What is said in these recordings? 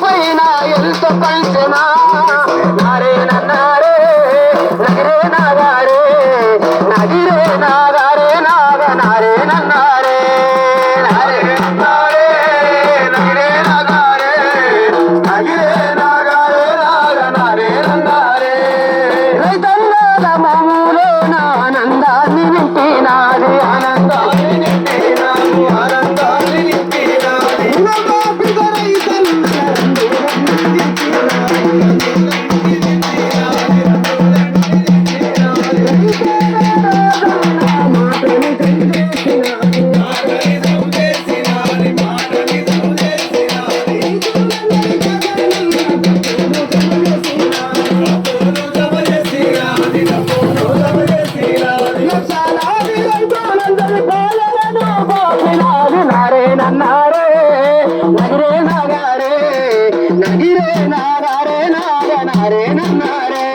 పైన ఎంత పంచనా? నారే నన్నారే నగరే నాగారే నగిరే నాగారే నాగ నారే నన్నారే నారే నారే నగిరే నాగారే నగిరే నాగారే నాగ నారే నన్నారే రైతన్నల మామూలు నా ఆనందాన్ని వింటినాది. ఆనందాన్ని గోలలను గోపినాలు నారే నన్నారే నగిరే నాగారే నగిరే నాగారే నాగ నారే నన్నారే.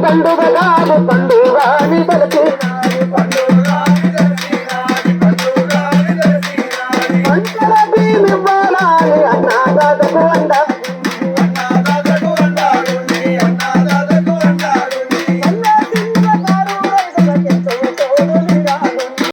పండుగ పండుగ పండుగ